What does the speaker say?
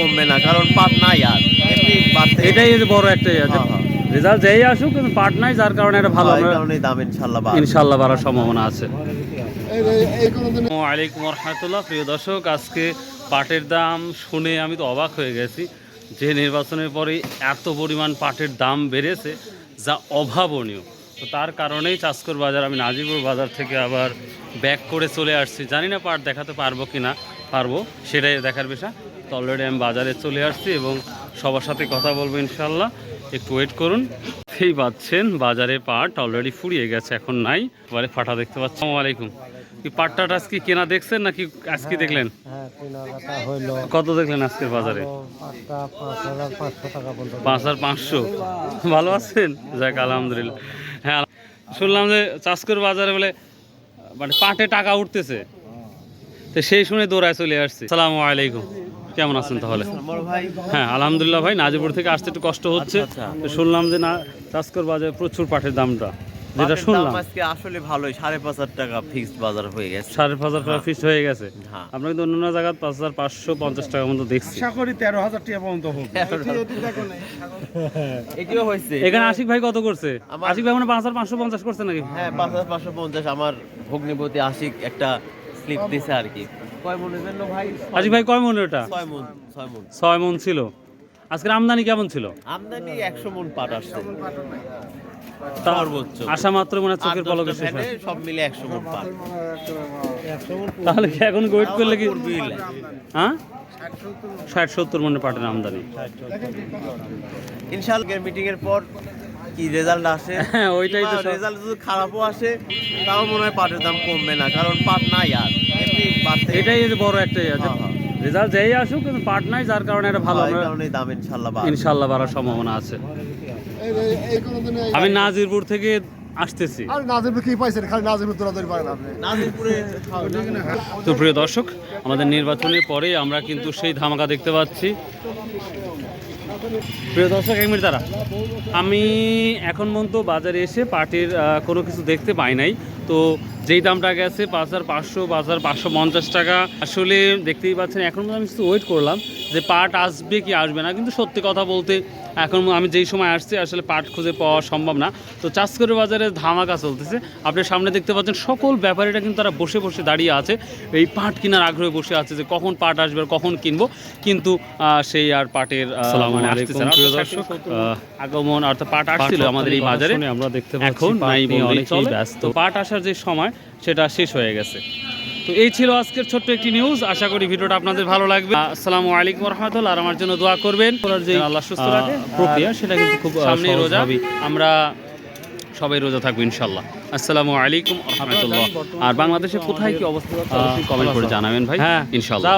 কমবে না কারণ পাট নাই আর। এমনি এটাই বড় একটা ইয়ে হ্যাঁ, হ্যাঁ। রেজাল্ট যেই আসুক কিন্তু পাট নাই যার কারণে এটা ভালো হ্যাঁ, কারণে দাম ইনশাল্লাহ বাড়বে। ইনশাল্লাহ বাড়ার সম্ভাবনা আছে। আলাইকুম রহমতুল্লাহ প্রিয় দর্শক আজকে পাটের দাম শুনে আমি তো অবাক হয়ে গেছি। যে নির্বাচনের পরে এত পরিমাণ পাটের দাম বেড়েছে যা অভাবনীয়। তো তার কারণেই চাষকর বাজার আমি নাজিপুর বাজার থেকে আবার ব্যাক করে চলে আসছি। জানি না পাট দেখাতে পারব কি না পারব সেটাই দেখার বিষয়। তো অলরেডি আমি বাজারে চলে আসছি এবং সবার সাথে কথা বলব ইনশাল্লাহ একটু ওয়েট করুন। এই পাচ্ছেন বাজারে পাট অলরেডি ফুরিয়ে গেছে এখন নাই। এবারে ফাটা দেখতে পাচ্ছি। আলাইকুম। কি পাটটা আজকে কেনা দেখছেন নাকি আজকে দেখলেন? হ্যাঁ কেনাকাটা হইল। কত দেখলেন আজকের বাজারে? পাঁচ হাজার পাঁচশো পাঁচ হাজার পাঁচশো। ভালো আছেন? যাক আলহামদুলিল্লাহ। হ্যাঁ শুনলাম যে চাষকর বাজারে বলে মানে পাটে টাকা উঠতেছে। তো সেই শুনে দৌড়ায় চলে আসছি। সালামু আলাইকুম। কেমন আছেন তাহলে? হ্যাঁ আলহামদুলিল্লাহ ভাই নাজিপুর থেকে আসতে একটু কষ্ট হচ্ছে। আচ্ছা, তো শুনলাম যে না চাষকর বাজারে প্রচুর পাটের দামটা। যেটা শুনলাম। আজকে আসলে ভালোই সাড়ে পাঁচ হাজার টাকা ফিক্সড বাজার হয়ে গেছে। সাড়ে পাঁচ হাজার টাকা ফিস হয়ে গেছে। হ্যাঁ। আমরা কিন্তু অন্য জায়গায় পাঁচ হাজার পাঁচশো পঞ্চাশ টাকার মতো দেখছি। আশা করি তেরো হাজার টাকা পর্যন্ত হোক এটিও হয়েছে। এখানে আশিক ভাই কত করছে? আশিক ভাই মানে পাঁচ হাজার পাঁচশো পঞ্চাশ করছে নাকি? হ্যাঁ পাঁচ হাজার পাঁচশো পঞ্চাশ। আমার ভগ্নিপতি আশিক একটা স্লিপ দিছে আর কি। কয় মনের জন্য ভাই কয় মনে ওটা ছয় মন ছয় মন। ছয় মন ছিল। আজকের আমদানি কেমন ছিল? আমদানি একশো মন পাট আসছে। সর্বোচ্চ। আসা মাত্র মনে হয় চোখের পলকে শেষ হয়। সব মিলে একশো মন পাট। তাহলে কি এখন ওয়েট করলে? কি হ্যাঁ? ষাট সত্তর মনে পাটের আমদানি। ইনশাল্লাহ মিটিং এর পর কি রেজাল্ট আসে? হ্যাঁ, ওইটাই তো রেজাল্ট যদি খারাপও আসে তাও মনে হয় পাটের দাম কমবে না কারণ পাট নাই আর। এমনি এটাই বড় একটা ইয়ে হ্যাঁ, হ্যাঁ। রেজাল্ট যেই আসুক কিন্তু পাট নাই যার কারণে এটা ভালো হ্যাঁ, এই কারণে দাম ইনশাল্লাহ বাড়বে। ইনশাল্লাহ বাড়ার সম্ভাবনা আছে। আমি নাজিরপুর থেকে আসতেছি। আর নাজিবুর কি পাইছেন? খালি নাজিবুর দৌড়াদৌড়ি পারেন আপনি। নাজিরপুরে তো প্রিয় দর্শক আমাদের নির্বাচনের পরে আমরা কিন্তু সেই ধামাকা দেখতে পাচ্ছি। প্রিয় দর্শক এক মিনিট দাঁড়া আমি এখন পর্যন্ত বাজারে এসে পার্টির কোনো কিছু দেখতে পাই নাই। তো যেই দামটা গেছে পাঁচ হাজার পাঁচশো পাঁচ হাজার পাঁচশো পঞ্চাশ টাকা। আসলে দেখতেই পাচ্ছেন এখন আমি কিছু ওয়েট করলাম যে পাট আসবে কি আসবে না। কিন্তু সত্যি কথা বলতে এখন আমি যেই সময় আসছি আসলে পাট খুঁজে পাওয়া সম্ভব না। তো চাষকরের বাজারে ধামাকা চলতেছে। আপনি সামনে দেখতে পাচ্ছেন সকল ব্যাপারীরা কিন্তু তারা বসে বসে দাঁড়িয়ে আছে। এই পাট কেনার আগ্রহে বসে আছে যে কখন পাট আসবে কখন কিনবো। কিন্তু সেই আর পাটের মানে আহ, আগমন অর্থাৎ পাট আসছিল আমাদের এই বাজারে। আমরা দেখতে এখন ব্যস্ত। পাট আসার যে সময় সেটা শেষ হয়ে গেছে। তো এই ছিল আজকের ছোট্ট একটি নিউজ আশা করি ভিডিওটা আপনাদের ভালো লাগবে। আসসালামু আলাইকুম রহমতুল্লাহ। আর আমার জন্য দোয়া করবেন। যে আল্লাহ সুস্থ রাখে। প্রক্রিয়া, সেটা কিন্তু খুব, সামনে রোজা। আমরা সবাই রোজা থাকব ইনশাল্লাহ আসসালামু আলাইকুম রহমতুল্লাহ। আর বাংলাদেশে কোথায় কি অবস্থা? কমেন্ট করে আচ্ছা। জানাবেন ভাই। হ্যাঁ, ইনশাল্লাহ